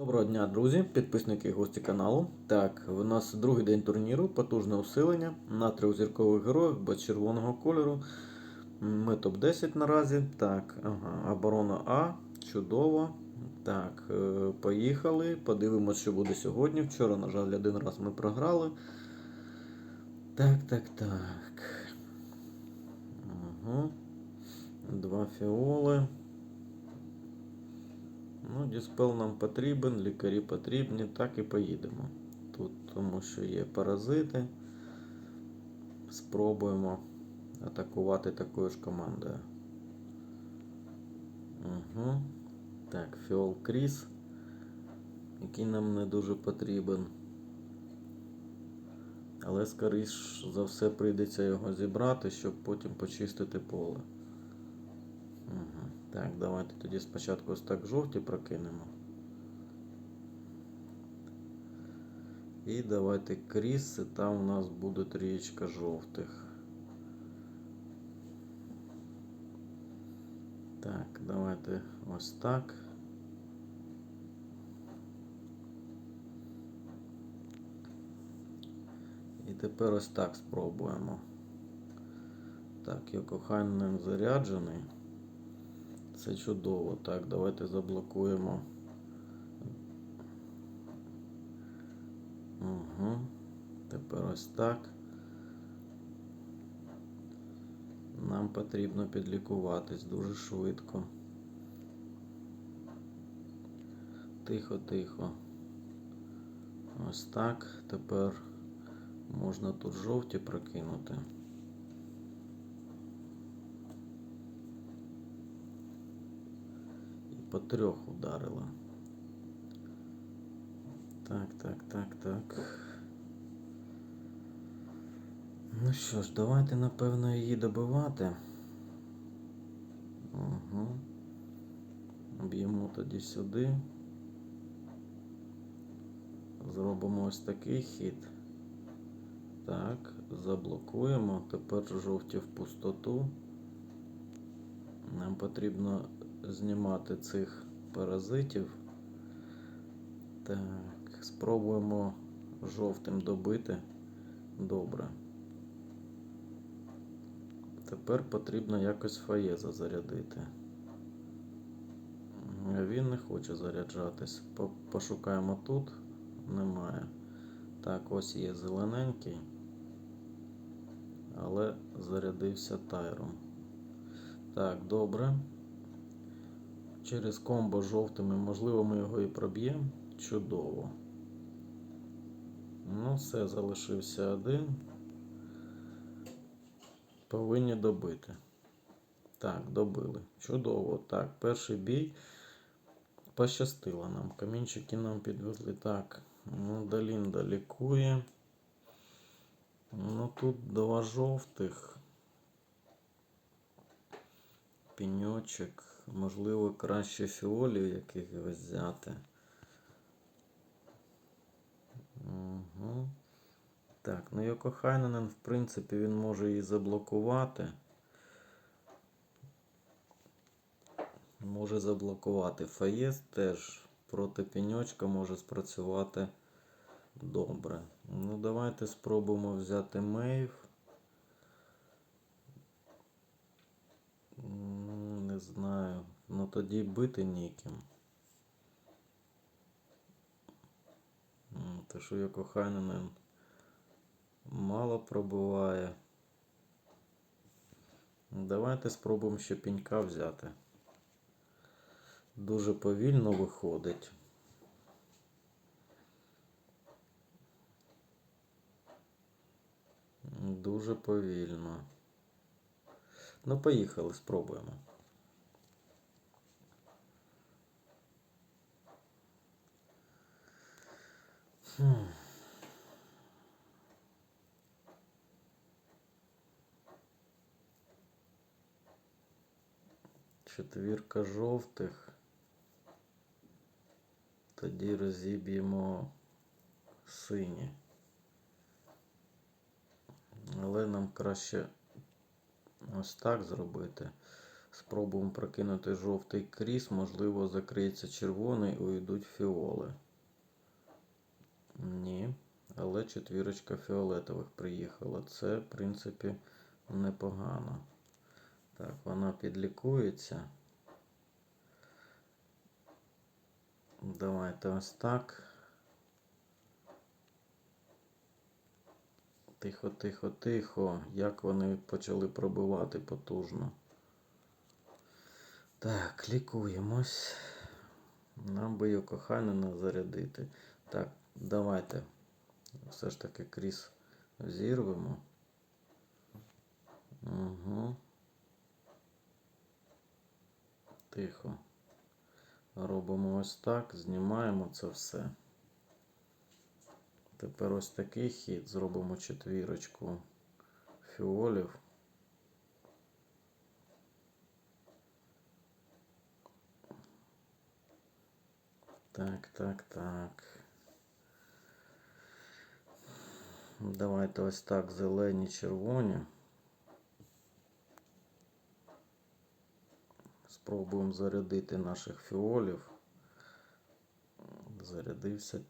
Доброго дня, друзі, підписники і гості каналу. Так, у нас другий день турніру, потужне усилення на трьох зіркових героїв без червоного кольору. Ми топ-10 наразі. Так, ага, оборона А, чудово. Так, е, поїхали. Подивимось, що буде сьогодні. Вчора, на жаль, один раз ми програли. Так, так, так. Угу. Два фіоли. Ну, Діспел нам потрібен, лікарі потрібні, так і поїдемо. Тут тому що є паразити. Спробуємо атакувати такою ж командою. Угу. Так, Фіол Кріс, який нам не дуже потрібен. Але, скоріш за все, прийдеться його зібрати, щоб потім почистити поле. Так, давайте тоді спочатку ось так жовті прокинемо. І давайте кріси, там у нас буде трієчка жовтих. Так, давайте ось так. І тепер ось так спробуємо. Так, Йокохайнен заряджений. Це чудово. Так, давайте заблокуємо. Угу. Тепер ось так. Нам потрібно підлікуватись дуже швидко. Тихо, тихо. Ось так. Тепер можна тут жовті прокинути. По трьох ударила. Так, так, так, так. Ну що ж, давайте, напевно, її добивати. Угу. Б'ємо тоді сюди. Зробимо ось такий хід. Так, заблокуємо. Тепер жовті в пустоту. Нам потрібно знімати цих паразитів. Так, спробуємо жовтим добити. Добре. Тепер потрібно якось фаєза зарядити. Він не хоче заряджатись. Пошукаємо тут. Немає. Так, ось є зелененький, але зарядився тайром. Так, добре. Через комбо жовтими, можливо, ми його і проб'ємо. Чудово. Ну, все, залишився один. Повинні добити. Так, добили. Чудово. Так, перший бій. Пощастило нам. Камінчики нам підвезли. Так, ну, Далінда лікує. Ну, тут два жовтих. Піньочок. Можливо, краще фіолів якихось взяти. Угу. Так, ну Йокохайненен, в принципі, він може її заблокувати. Може заблокувати. Фаєс теж проти піньочка може спрацювати добре. Ну, давайте спробуємо взяти Мейв. Знаю. Ну тоді бити ніким. Те, що я коханин мало пробуває. Давайте спробуємо ще пінька взяти. Дуже повільно виходить. Дуже повільно. Ну, поїхали, спробуємо. Четвірка жовтих. Тоді розіб'ємо сині. Але нам краще ось так зробити. Спробуємо прокинути жовтий кріс, можливо, закриється червоний, уйдуть фіоли. Ні, але четвірочка фіолетових приїхала. Це, в принципі, непогано. Так, вона підлікується. Давайте ось так. Тихо, тихо, тихо. Як вони почали пробивати потужно. Так, лікуємось. Нам би його коханина зарядити. Так, давайте. Все ж таки кріс зірвемо. Угу. Тихо. Робимо ось так, знімаємо це все. Тепер ось такий хід. Зробимо четвірочку фіолів. Так, так, так. Давайте ось так, зелені, червоні. Спробуємо зарядити наших фіолів. Зарядився,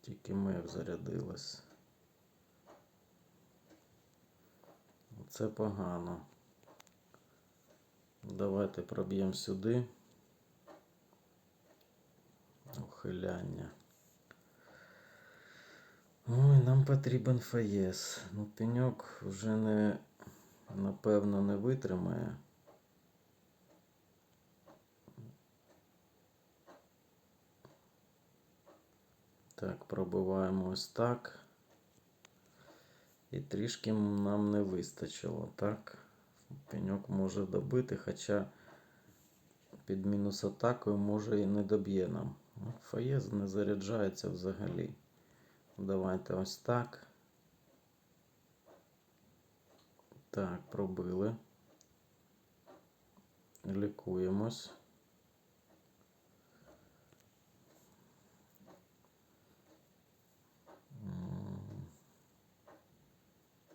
тільки мех зарядилась. Це погано. Давайте проб'ємо сюди. Ухиляння. Ой, нам потрібен фаєс. Ну, пеньок вже не, напевно, не витримає. Так, пробиваємо ось так. І трішки нам не вистачило, так? Пеньок може добити, хоча під мінус атакою може і не доб'є нам. Ну, Фаєз не заряджається взагалі. Давайте ось так. Так, пробили. Лікуємось.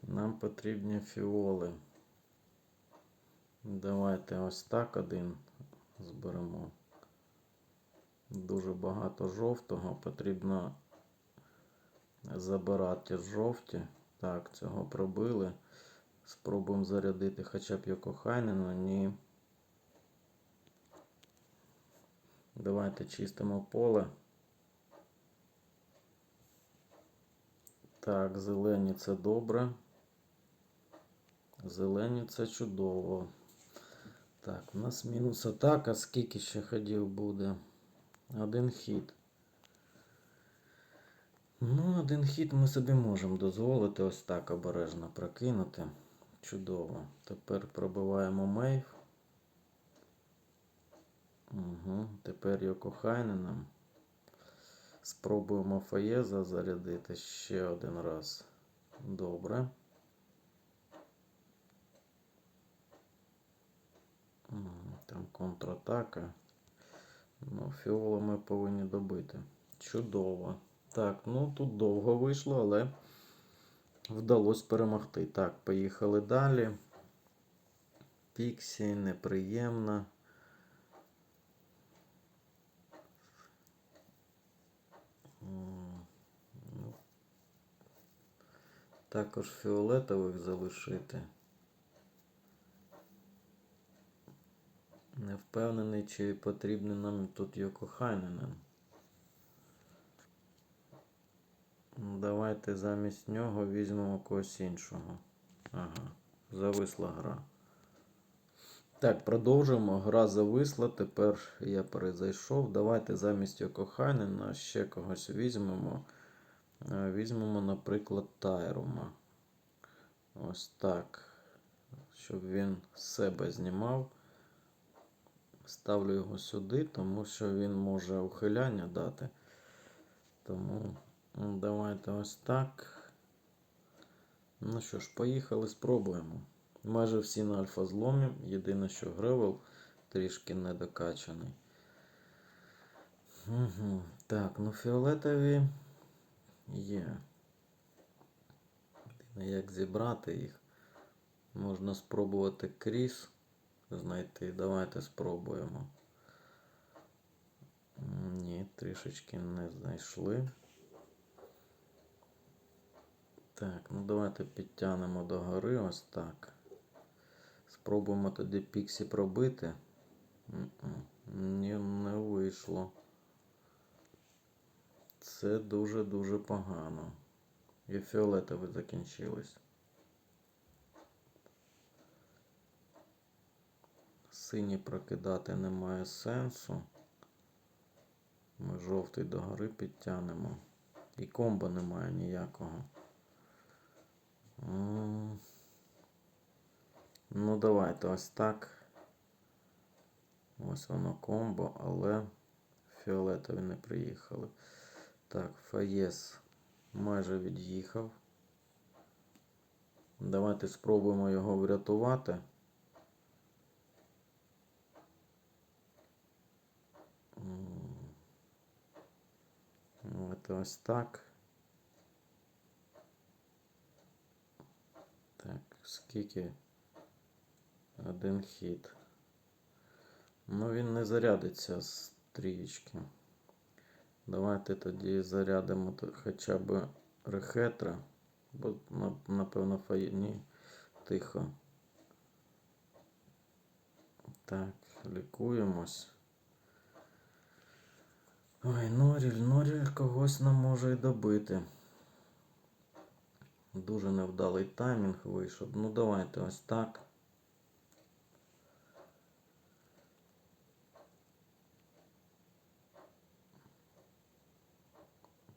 Нам потрібні фіоли. Давайте ось так один зберемо. Дуже багато жовтого. Потрібно забирати жовті. Так, цього пробили. Спробуємо зарядити хоча б Йокохайнена. Ні. Давайте чистимо поле. Так, зелені це добре. Зелені це чудово. Так, у нас мінус атака. Скільки ще ходів буде? Один хід. Ну, один хід ми собі можемо дозволити ось так обережно прокинути. Чудово. Тепер пробиваємо мейв. Угу. Тепер його Хайненом. Спробуємо Фаєза зарядити ще один раз. Добре. Там контратака. Ну, фіола ми повинні добити. Чудово. Так, ну тут довго вийшло, але вдалося перемогти. Так, поїхали далі. Піксі, неприємно. Ну, Також фіолетових залишити. Не впевнений, чи потрібний нам тут Йокохайненен. Ну, Давайте замість нього візьмемо когось іншого. Ага, зависла гра. Так, продовжуємо. Гра зависла. Тепер я перезайшов. Давайте замість Йокохайнена ще когось візьмемо. Е, Візьмемо, наприклад, Тайрума. Ось так. Щоб він себе знімав. Ставлю його сюди, тому що він може ухиляння дати. Тому ну, давайте ось так. Ну що ж, поїхали, спробуємо. Майже всі на альфа зломі. Єдине, що Гревел трішки недокачаний. Угу. Так, ну фіолетові є. Як зібрати їх? Можна спробувати кріс знайти. Давайте спробуємо. Ні, трішечки не знайшли. Так, ну давайте підтягнемо до гори ось так. Спробуємо тоді піксі пробити. Ні, не вийшло. Це дуже-дуже погано. І фіолетові закінчились. Сині прокидати немає сенсу. Ми жовтий до гори підтягнемо. І комбо немає ніякого. Ну, давайте ось так. Ось воно комбо, але фіолетові не приїхали. Так, Фаєс майже від'їхав. Давайте спробуємо його врятувати. Давайте ось так. Так, скільки? Один хід. Ну, він не зарядиться з трієчки. Давайте тоді зарядимо хоча б рехетра. Бо, напевно, фає... Ні, тихо. Так, лікуємось. Ой, Норіль, Норіль когось нам може і добити. Дуже невдалий таймінг вийшов. Ну, давайте ось так.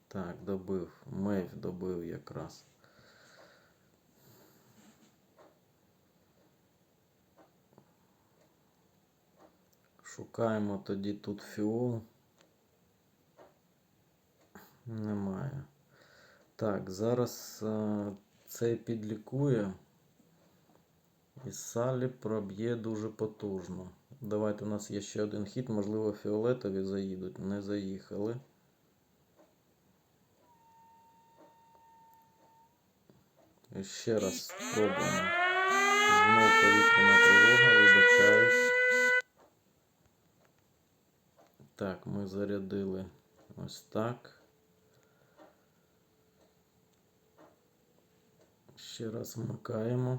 Так, добив. Мейв добив якраз. Шукаємо тоді тут фіол. Немає. Так, зараз е, цей підлікує. І Салі проб'є дуже потужно. Давайте у нас є ще один хід, можливо, фіолетові заїдуть. Не заїхали. І ще раз спробуємо. Знов повітряна тривога, вибачаюсь. Так, ми зарядили ось так. Ще раз вмикаємо.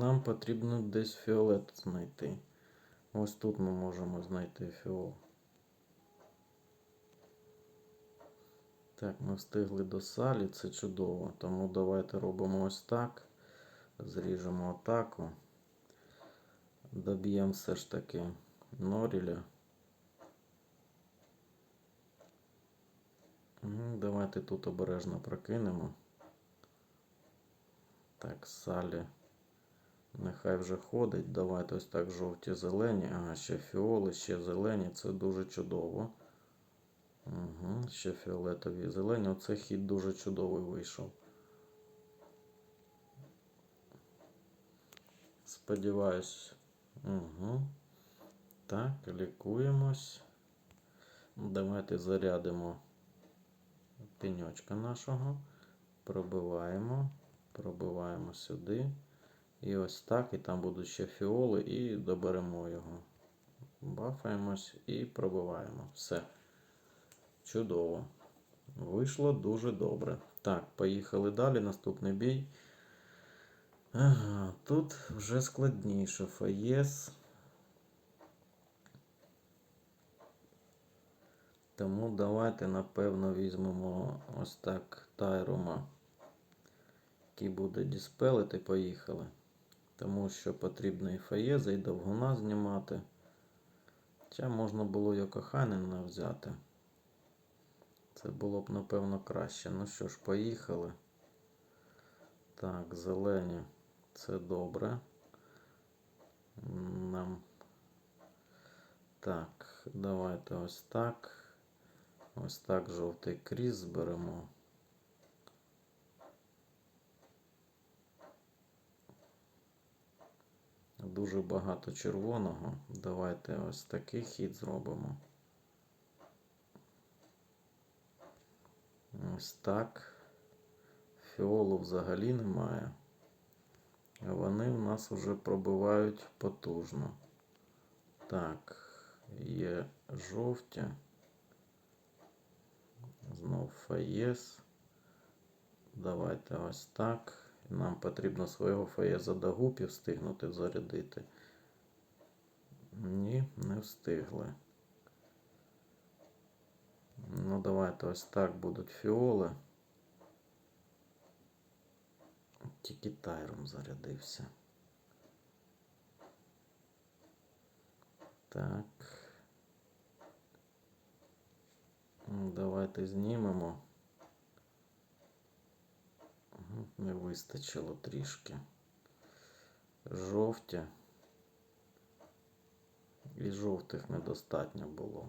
Нам потрібно десь фіолет знайти. Ось тут ми можемо знайти фіол. Так, ми встигли до салі, це чудово. Тому давайте робимо ось так. Зріжемо атаку. Доб'ємо все ж таки Норіля. Мгм, Давайте тут обережно прокинемо. Так, Салі. Нехай вже ходить. Давайте ось так жовті зелені. Ага, ще фіоли, ще зелені. Це дуже чудово. Угу, ще фіолетові зелені. Оце хід дуже чудовий вийшов. Сподіваюсь. Угу. Так, лікуємось. Давайте зарядимо пеньочка нашого. Пробиваємо. Пробиваємо сюди. І ось так. І там будуть ще фіоли, і доберемо його. Бафаємось і пробиваємо. Все. Чудово. Вийшло дуже добре. Так, поїхали далі. Наступний бій. Ага, тут вже складніше. Фаєс. Тому давайте, напевно, візьмемо ось так Тайрума, який буде діспелити. Поїхали. Тому що потрібно і Фаєза, і довгуна знімати. Хоча можна було Йокоханена взяти. Це було б, напевно, краще. Ну що ж, поїхали. Так, зелені. Це добре. Нам. Так, давайте ось так. Ось так жовтий кріс зберемо. Дуже багато червоного. Давайте ось такий хід зробимо. Ось так. Фіолу взагалі немає. Вони в нас вже пробивають потужно. Так, є жовті. Знов фаєс. Давайте ось так. Нам потрібно свого фаєза до гупів встигнути зарядити. Ні, не встигли. Ну, давайте ось так будуть фіоли. Тільки тайром зарядився. Так. Ну, Давайте знімемо. Не вистачило трішки. Жовті. І жовтих недостатньо було.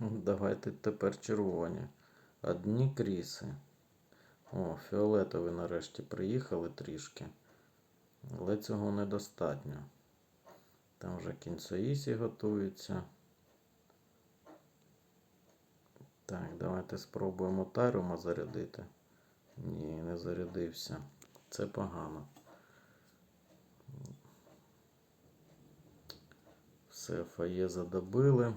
Давайте тепер червоні. Одні кріси. О, фіолетові нарешті приїхали трішки. Але цього недостатньо. Там вже кінцеїсі готуються. Так, давайте спробуємо Тайрума зарядити. Ні, не зарядився. Це погано. Все, фає задобили.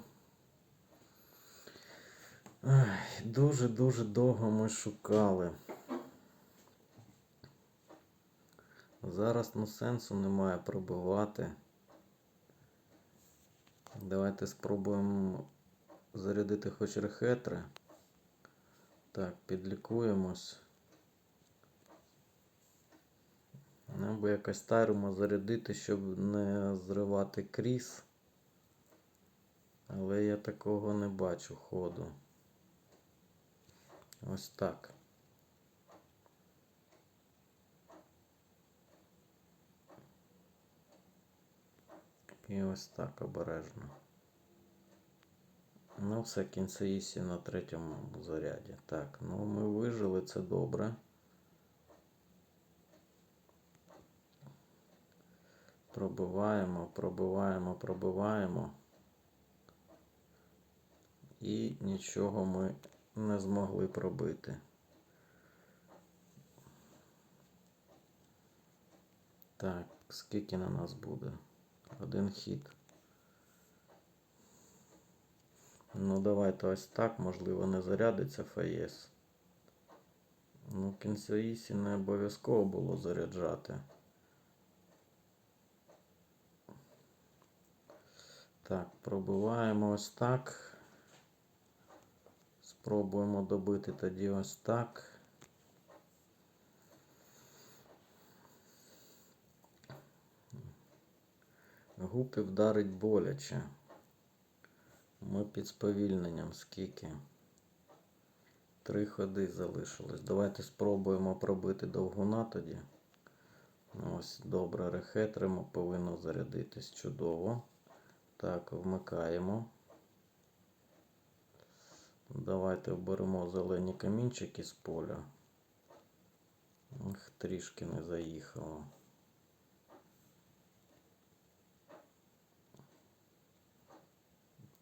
Дуже-дуже довго ми шукали. Зараз ну сенсу немає пробивати. Давайте спробуємо зарядити хоч рехетри. Так, підлікуємось. Нам би якось тайрума зарядити, щоб не зривати кріс. Але я такого не бачу ходу. Ось так. І ось так обережно. Ну, все, кінцеїсі на третьому заряді. Так, ну ми вижили, це добре. Пробиваємо, пробиваємо, пробиваємо. І нічого ми не змогли пробити. Так, скільки на нас буде? Один хід. Ну, давайте ось так, можливо, не зарядиться ФАЄС. Ну, кінцеїсі не обов'язково було заряджати. Так, пробиваємо ось так. Спробуємо добити тоді ось так. Гупи вдарить боляче. Ми під сповільненням скільки. Три ходи залишилось. Давайте спробуємо пробити довгуна тоді. Ну, Ось добре, рехетримо, повинно зарядитись чудово. Так, вмикаємо. Давайте оберемо зелені камінчики з поля. Ах, трішки не заїхало.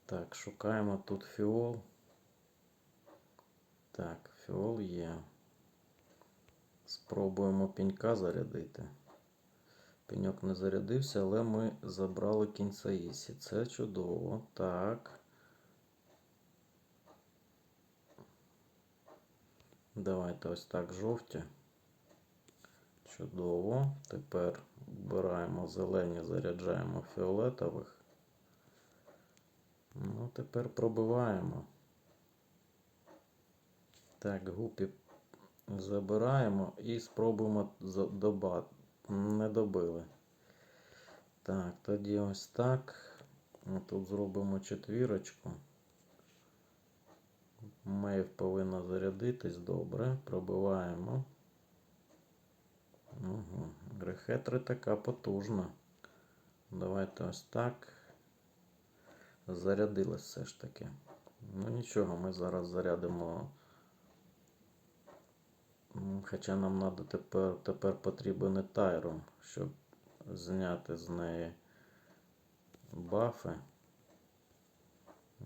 Так, шукаємо тут фіол. Так, фіол є. Спробуємо пенька зарядити. Пеньок не зарядився, але ми забрали кінцаїсі. Це чудово. Так. Давайте ось так жовті. Чудово. Тепер вбираємо зелені, заряджаємо фіолетових. Ну, тепер пробиваємо. Так, гупі забираємо і спробуємо добати. Не добили. Так, тоді ось так. Тут зробимо четвірочку. Мейв повинна зарядитись добре. Пробиваємо. Угу. Грехетри така потужна. Давайте ось так. Зарядилась все ж таки. Ну нічого, ми зараз зарядимо. Хоча нам треба тепер тепер потрібен тайром, щоб зняти з неї бафи.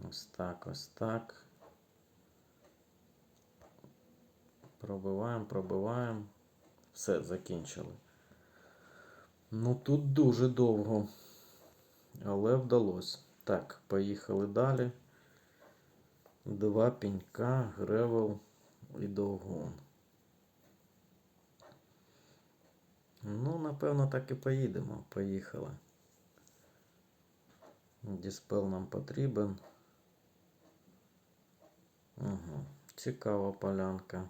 Ось так, ось так. Пробиваємо, пробиваємо. Все, закінчили. Ну тут дуже довго. Але вдалося. Так, поїхали далі. Два пінька, гревел і довгон. Ну, напевно, так і поїдемо. Поїхали. Діспел нам потрібен. Угу. Цікава полянка.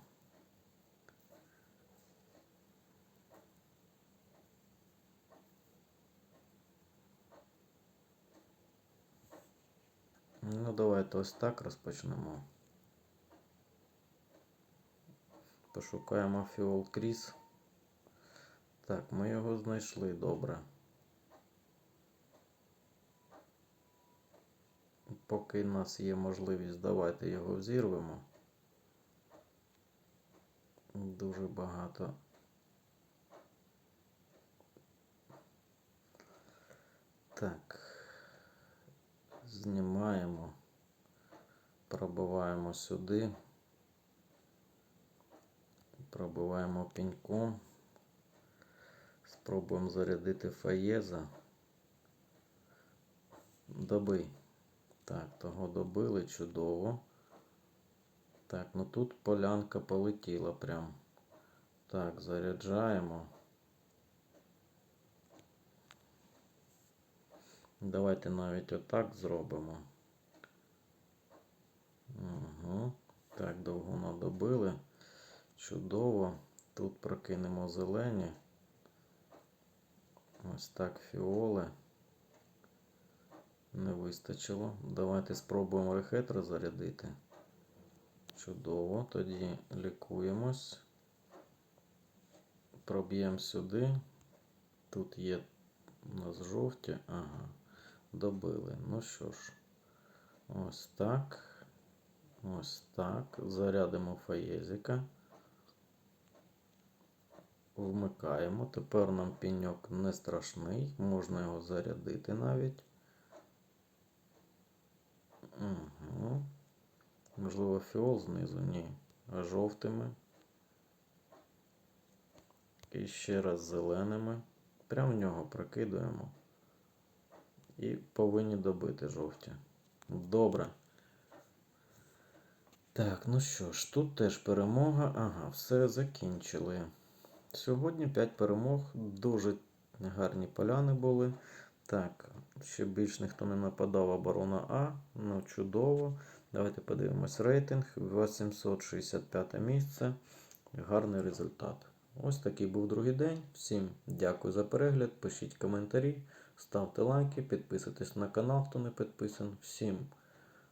Ну, давайте ось так розпочнемо. Пошукаємо фіол Кріс. Так, ми його знайшли добре. Поки в нас є можливість, давайте його взірвемо. Дуже багато. Так. Знімаємо. Пробиваємо сюди. Пробиваємо пеньком. Спробуємо зарядити фаєза. Добий. Так, того добили чудово. Так, ну тут полянка полетіла прям. Так, заряджаємо. Давайте навіть отак зробимо. Угу. Так, довго добили. Чудово. Тут прокинемо зелені. Ось так фіоли. Не вистачило. Давайте спробуємо рехетро зарядити. Чудово. Тоді лікуємось. Проб'ємо сюди. Тут є у нас жовті. Ага. Добили. Ну що ж, ось так. Ось так. Зарядимо фаєзика. Вмикаємо. Тепер нам піньок не страшний. Можна його зарядити навіть. Угу. Можливо, фіол знизу? Ні. Жовтими. І ще раз зеленими. Прямо в нього прокидуємо. І повинні добити жовті. Добре. Так, ну що ж, тут теж перемога. Ага, все закінчили. Сьогодні 5 перемог. Дуже гарні поляни були. Так, ще більш ніхто не нападав оборона А. Ну, чудово. Давайте подивимось рейтинг. 865 місце. Гарний результат. Ось такий був другий день. Всім дякую за перегляд. Пишіть коментарі, ставте лайки, підписуйтесь на канал, хто не підписаний. Всім